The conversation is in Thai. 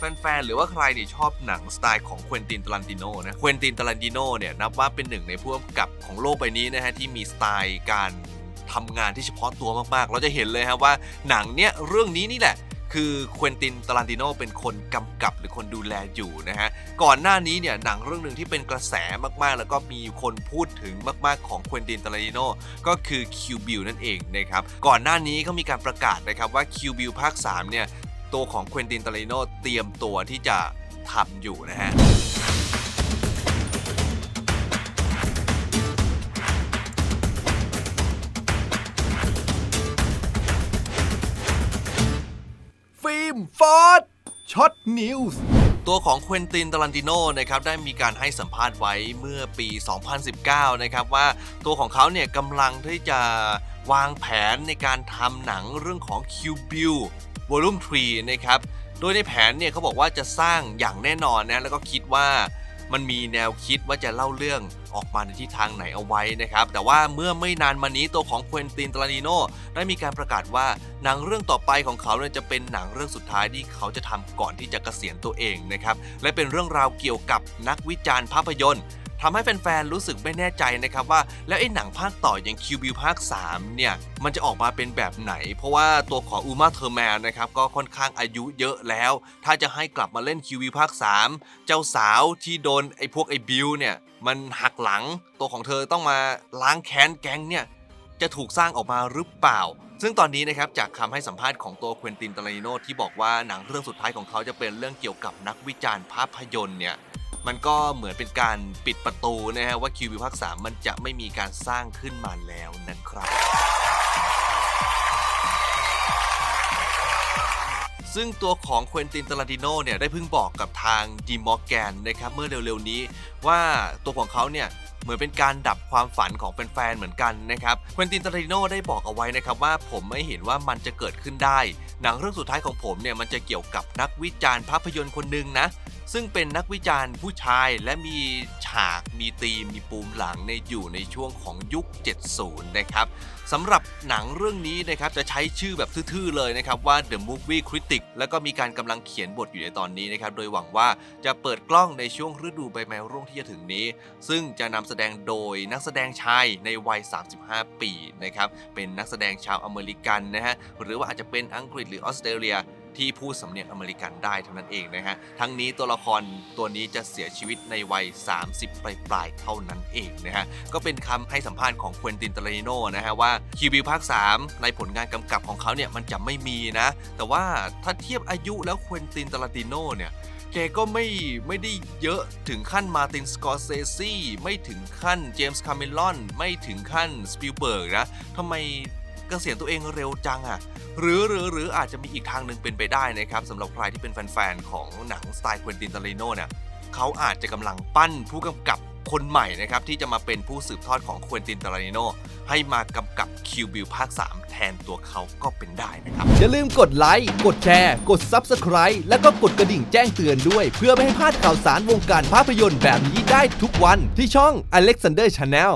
แฟนๆ หรือว่าใครที่ยชอบหนังสไตล์ของควินตินตารันติโนนะควินตินตารันติโนเนี่ยนับว่าเป็นหนึ่งในผู้กำกับของโลกใบนี้นะฮะที่มีสไตล์การทำงานที่เฉพาะตัวมากๆ เราจะเห็นเลยฮะว่าหนังเนี่ยเรื่องนี้นี่แหละคือควินตินตารันติโนเป็นคนกำกับหรือคนดูแลอยู่นะฮะ ก่อนหน้านี้เนี่ยหนังเรื่องหนึ่งที่เป็นกระแสมากๆ แล้วก็มีคนพูดถึงมาก ๆ ของควินตินตารันติโนก็คือคิวบิลนั่นเองนะครับ ก่อนหน้านี้เขามีการประกาศนะครับว่าคิวบิลภาค 3 เนี่ย ตัวของควินตินตารันติโนเตรียมตัวที่จะทำอยู่นะฮะฟิล์มฟอร์ดช็อตนิวส์ตัวของควินตินตารันติโนนะครับได้มีการให้สัมภาษณ์ไว้เมื่อปี 2019 นะครับว่าตัวของเขาเนี่ยกำลังที่จะวางแผนในการทำหนังเรื่องของ Q Bill Volume 3 นะครับ โดยในแผนเนี่ยเขาบอกว่าจะสร้างอย่างแน่นอนนะ แล้วก็คิดว่ามันมีแนวคิดว่าจะเล่าเรื่องออกมาในทิศทางไหนเอาไว้นะครับ แต่ว่าเมื่อไม่นานมานี้ตัวของควินตินตารันติโนได้มีการประกาศว่าหนังเรื่องต่อไปของเขาเนี่ยจะเป็นหนังเรื่องสุดท้ายที่เขาจะทำก่อนที่จะเกษียณตัวเองนะครับ และเป็นเรื่องราวเกี่ยวกับนักวิจารณ์ภาพยนตร์ ทำให้แฟนๆ รู้สึกไม่แน่ใจนะครับว่า แล้วไอ้หนังภาคต่ออย่างคิวบิวภาค 3 เนี่ย มันจะออกมาเป็นแบบไหน เพราะว่าตัวของอูมาเทอร์แมนนะครับ ก็ค่อนข้างอายุเยอะแล้ว ถ้าจะให้กลับมาเล่นคิวบิวภาค 3 เจ้าสาวที่โดนไอ้พวกไอ้บิวเนี่ย มันหักหลังตัวของเธอต้องมาล้างแค้นแก๊งเนี่ยจะถูกสร้างออกมาหรือเปล่า ซึ่งตอนนี้นะครับจากคำให้สัมภาษณ์ของตัวควินตินตาลิโนที่บอกว่าหนังเรื่องสุดท้ายของเขาจะเป็นเรื่องเกี่ยวกับนักวิจารณ์ภาพยนตร์เนี่ย มันก็เหมือนเป็นการปิดประตูนะฮะว่าคิวบิวภาค3มันจะไม่มีการสร้างขึ้นมาแล้วนะครับ ซึ่งตัวของควินตินตารันติโนเนี่ยได้เพิ่งบอกกับทางดีมอร์แกนนะครับเมื่อเร็วๆนี้ว่าตัวของเขาเนี่ยเหมือนเป็นการดับความฝันของแฟนๆ เหมือนกันนะครับควินตินตาลติโนได้บอกเอาไว้นะครับว่าผมไม่เห็นว่ามันจะเกิดขึ้นได้ หนังเรื่องสุดท้ายของผมเนี่ยมันจะเกี่ยวกับนักวิจารณ์ภาพยนตร์คนหนึ่งนะ ซึ่งเป็นนักวิจารณ์ผู้ชายและมีฉากมีธีมมีปูมหลังในอยู่ในช่วงของยุค 70 นะครับสำหรับหนังเรื่องนี้นะครับจะใช้ชื่อแบบทื่อๆเลยนะครับว่า The Movie Critic แล้วก็มีการกำลังเขียนบทอยู่ในตอนนี้นะครับโดยหวังว่าจะเปิดกล้องในช่วงฤดูใบไม้ร่วงที่จะถึงนี้ ซึ่งจะนำแสดงโดยนักแสดงชายในวัย 35 ปีนะครับเป็นนักแสดงชาวอเมริกันนะฮะหรือว่าอาจจะเป็นอังกฤษหรือออสเตรเลีย ที่พูดสำเนียงอเมริกันได้เท่านั้นเองนะฮะ ทั้งนี้ตัวละครตัวนี้จะเสียชีวิตในวัย 30 ปลายๆเท่านั้นเองนะฮะ ก็เป็นคำให้สัมภาษณ์ของควินตินตาลานิโนนะฮะว่าคิวบิวภาค 3 ในผลงานกำกับของเขาเนี่ยมันจะไม่มีนะ แต่ว่าถ้าเทียบอายุแล้วควินตินตาลาติโนเนี่ยแกก็ไม่ไม่ได้เยอะถึงขั้นมาตินสกอร์เซซีไม่ถึงขั้นเจมส์คาเมลอนไม่ถึงขั้นสปิลเบิร์กนะทำไม เกษียณตัวเองเร็วจังอะ่ะหรือหรือหรืออาจจะมีอีกทางหนึ่งเป็นไปได้นะครับสำหรับใครที่เป็นแฟนๆของหนังสไตล์ควินตินตาลิโนเนี่ยเขาอาจจะกำลังปั้นผู้กำกับคนใหม่นะครับที่จะมาเป็นผู้สืบทอดของควินตินตาลิโนให้มากำกับคิวบิลภาค 3 แทนตัวเขาก็เป็นได้นะครับ อย่าลืมกดไลค์ กดแชร์ กด Subscribe แล้วก็กดกระดิ่งแจ้งเตือนด้วย เพื่อไม่ให้พลาดข่าวสารวงการภาพยนตร์แบบนี้ได้ทุกวันที่ช่อง Alexander Channel